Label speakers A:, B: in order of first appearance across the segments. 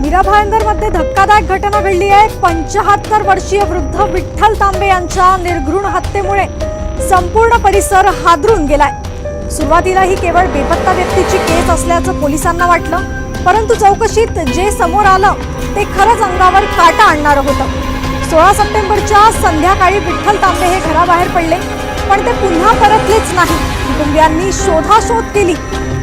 A: मीरा भायंदरमध्ये धक्कादायक घटना घडली आहे. पंचाहत्तर वर्षीय वृद्ध विठ्ठल तांबे यांच्या निर्घृण हत्येमुळे संपूर्ण परिसर हादरून गेलाय. सुरुवातीला ही केवळ बेपत्ता व्यक्तीची केस असल्याचं पोलिसांना वाटलं परंतु चौकशीत जे समोर आलं ते खरंच अंगावर काटा आणणारं होतं. सोळा सप्टेंबरच्या संध्याकाळी विठ्ठल तांबे हे घराबाहेर पडले पण ते पुन्हा परतलेच नाही. कुटुंबियांनी शोधाशोध केली.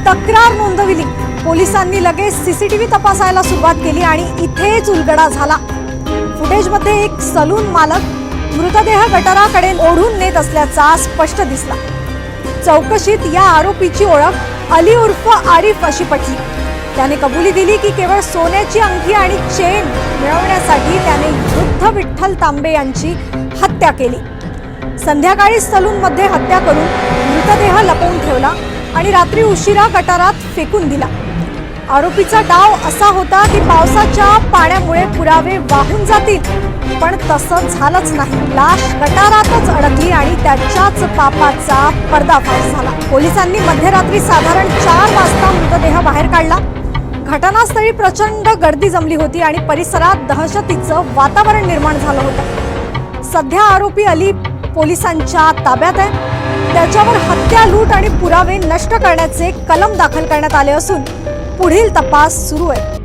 A: तक्रार नोंदविली. पोलिसांनी लगेच सीसीटीव्ही तपासायला सुरुवात केली आणि इथेच उलगडा झाला. फुटेजमध्ये एक सलून मालक मृतदेह गटाराकडे ओढून नेत असल्याचा स्पष्ट दिसला. चौकशीत या आरोपीची ओळख अली उर्फ आरिफ अशी पटली. त्याने कबुली दिली की केवळ सोन्याची अंगठी आणि चेन मिळवण्यासाठी त्याने वृद्ध विठ्ठल तांबे यांची हत्या केली. संध्याकाळी सलूनमध्ये हत्या करून मृतदेह लपवून ठेवला. आणि रात्री उशिरा गटारात फेकून दिला. आरोपीचा डाव असा होता की पावसाच्या पाण्यामुळे पुरावे वाहून जातील पण तसं झालंच नाही. लाश गटारातच अडकली आणि त्याच्याच पापाचा पर्दाफाश झाला. पोलिसांनी मध्यरात्री साधारण चार वाजता मृतदेह बाहेर काढला. घटनास्थळी प्रचंड गर्दी जमली होती आणि परिसरात दहशतीचं वातावरण निर्माण झालं होतं. सध्या आरोपी अली पोलिसांच्या ताब्यात आहे. त्याच्यावर हत्या लूट आणि पुरावे नष्ट करण्याचे कलम दाखल करण्यात आले असून पुढील तपास सुरू आहे.